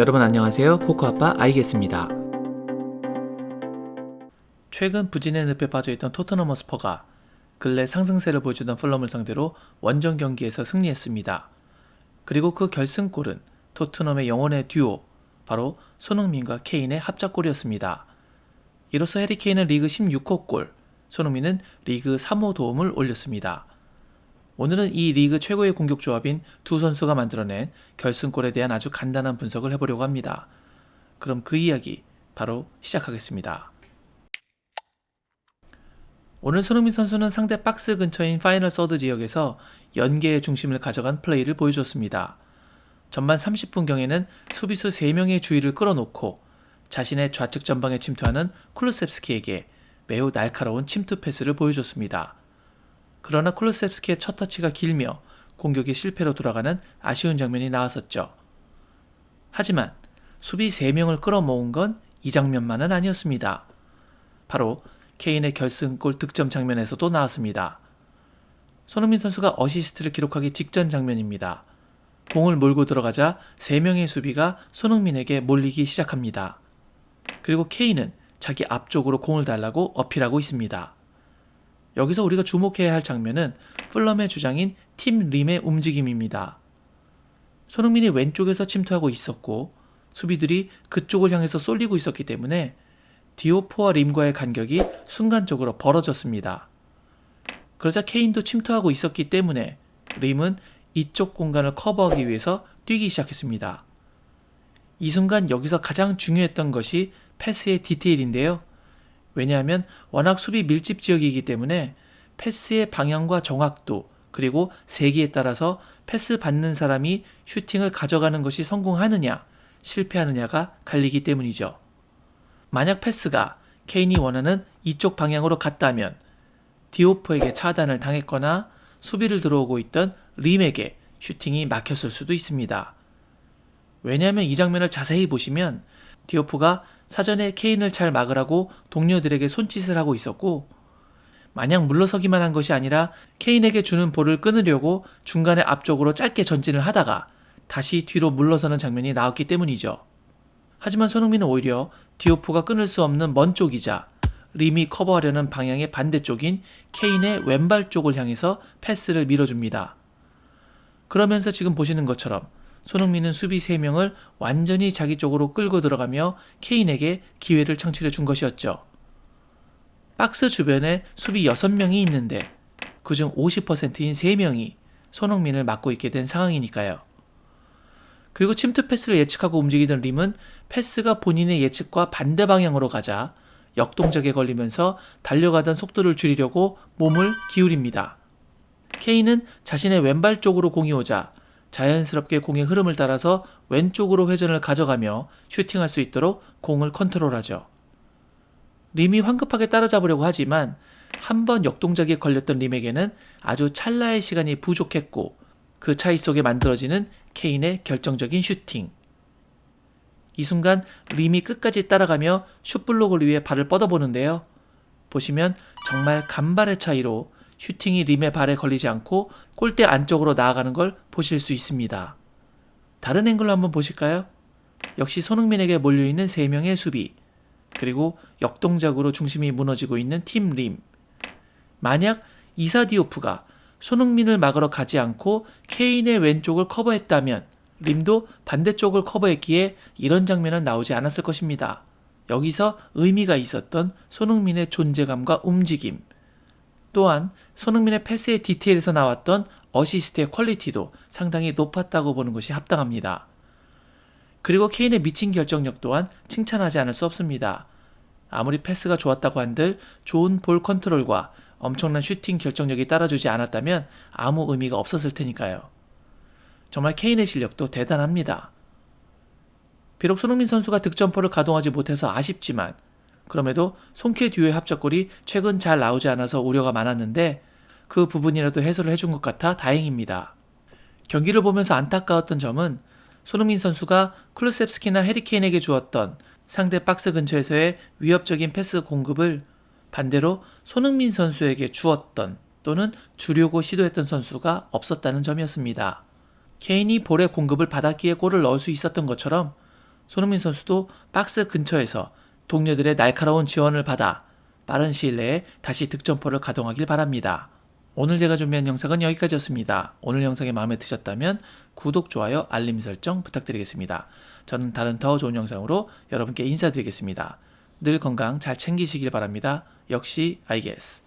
여러분 안녕하세요. 코코아빠 아이겠습니다. 최근 부진의 늪에 빠져있던 토트넘 허스퍼가 근래 상승세를 보여주던 풀럼을 상대로 원정 경기에서 승리했습니다. 그리고 그 결승골은 토트넘의 영혼의 듀오, 바로 손흥민과 케인의 합작골이었습니다. 이로써 해리 케인은 리그 16호 골, 손흥민은 리그 3호 도움을 올렸습니다. 오늘은 이 리그 최고의 공격 조합인 두 선수가 만들어낸 결승골에 대한 아주 간단한 분석을 해보려고 합니다. 그럼 그 이야기 바로 시작하겠습니다. 오늘 손흥민 선수는 상대 박스 근처인 파이널 서드 지역에서 연계의 중심을 가져간 플레이를 보여줬습니다. 전반 30분경에는 수비수 3명의 주의를 끌어놓고 자신의 좌측 전방에 침투하는 쿨루셉스키에게 매우 날카로운 침투 패스를 보여줬습니다. 그러나 콜로셉스키의 첫 터치가 길며 공격이 실패로 돌아가는 아쉬운 장면이 나왔었죠. 하지만 수비 3명을 끌어모은 건 이 장면만은 아니었습니다. 바로 케인의 결승골 득점 장면에서도 나왔습니다. 손흥민 선수가 어시스트를 기록하기 직전 장면입니다. 공을 몰고 들어가자 3명의 수비가 손흥민에게 몰리기 시작합니다. 그리고 케인은 자기 앞쪽으로 공을 달라고 어필하고 있습니다. 여기서 우리가 주목해야 할 장면은 플럼의 주장인 팀 림의 움직임입니다. 손흥민이 왼쪽에서 침투하고 있었고 수비들이 그쪽을 향해서 쏠리고 있었기 때문에 디오포와 림과의 간격이 순간적으로 벌어졌습니다. 그러자 케인도 침투하고 있었기 때문에 림은 이쪽 공간을 커버하기 위해서 뛰기 시작했습니다. 이 순간 여기서 가장 중요했던 것이 패스의 디테일인데요. 왜냐하면 워낙 수비 밀집 지역이기 때문에 패스의 방향과 정확도 그리고 세기에 따라서 패스 받는 사람이 슈팅을 가져가는 것이 성공하느냐 실패하느냐가 갈리기 때문이죠. 만약 패스가 케인이 원하는 이쪽 방향으로 갔다면 디오프에게 차단을 당했거나 수비를 들어오고 있던 림에게 슈팅이 막혔을 수도 있습니다. 왜냐하면 이 장면을 자세히 보시면 디오프가 사전에 케인을 잘 막으라고 동료들에게 손짓을 하고 있었고 마냥 물러서기만 한 것이 아니라 케인에게 주는 볼을 끊으려고 중간에 앞쪽으로 짧게 전진을 하다가 다시 뒤로 물러서는 장면이 나왔기 때문이죠. 하지만 손흥민은 오히려 디오프가 끊을 수 없는 먼 쪽이자 림이 커버하려는 방향의 반대쪽인 케인의 왼발 쪽을 향해서 패스를 밀어줍니다. 그러면서 지금 보시는 것처럼 손흥민은 수비 3명을 완전히 자기 쪽으로 끌고 들어가며 케인에게 기회를 창출해 준 것이었죠. 박스 주변에 수비 6명이 있는데 그중 50%인 3명이 손흥민을 막고 있게 된 상황이니까요. 그리고 침투 패스를 예측하고 움직이던 림은 패스가 본인의 예측과 반대 방향으로 가자 역동작에 걸리면서 달려가던 속도를 줄이려고 몸을 기울입니다. 케인은 자신의 왼발 쪽으로 공이 오자 자연스럽게 공의 흐름을 따라서 왼쪽으로 회전을 가져가며 슈팅할 수 있도록 공을 컨트롤하죠. 림이 황급하게 따라잡으려고 하지만 한 번 역동작에 걸렸던 림에게는 아주 찰나의 시간이 부족했고 그 차이 속에 만들어지는 케인의 결정적인 슈팅. 이 순간 림이 끝까지 따라가며 슛블록을 위해 발을 뻗어보는데요. 보시면 정말 간발의 차이로 슈팅이 림의 발에 걸리지 않고 골대 안쪽으로 나아가는 걸 보실 수 있습니다. 다른 앵글로 한번 보실까요? 역시 손흥민에게 몰려있는 3명의 수비, 그리고 역동작으로 중심이 무너지고 있는 팀 림. 만약 이사디오프가 손흥민을 막으러 가지 않고 케인의 왼쪽을 커버했다면 림도 반대쪽을 커버했기에 이런 장면은 나오지 않았을 것입니다. 여기서 의미가 있었던 손흥민의 존재감과 움직임, 또한 손흥민의 패스의 디테일에서 나왔던 어시스트의 퀄리티도 상당히 높았다고 보는 것이 합당합니다. 그리고 케인의 미친 결정력 또한 칭찬하지 않을 수 없습니다. 아무리 패스가 좋았다고 한들 좋은 볼 컨트롤과 엄청난 슈팅 결정력이 따라주지 않았다면 아무 의미가 없었을 테니까요. 정말 케인의 실력도 대단합니다. 비록 손흥민 선수가 득점포를 가동하지 못해서 아쉽지만 그럼에도 송케 듀오의 합작골이 최근 잘 나오지 않아서 우려가 많았는데 그 부분이라도 해소를 해준 것 같아 다행입니다. 경기를 보면서 안타까웠던 점은 손흥민 선수가 클루셉스키나 해리케인에게 주었던 상대 박스 근처에서의 위협적인 패스 공급을 반대로 손흥민 선수에게 주었던 또는 주려고 시도했던 선수가 없었다는 점이었습니다. 케인이 볼의 공급을 받았기에 골을 넣을 수 있었던 것처럼 손흥민 선수도 박스 근처에서 동료들의 날카로운 지원을 받아 빠른 시일 내에 다시 득점포를 가동하길 바랍니다. 오늘 제가 준비한 영상은 여기까지였습니다. 오늘 영상이 마음에 드셨다면 구독, 좋아요, 알림 설정 부탁드리겠습니다. 저는 다른 더 좋은 영상으로 여러분께 인사드리겠습니다. 늘 건강 잘 챙기시길 바랍니다. 역시 I guess.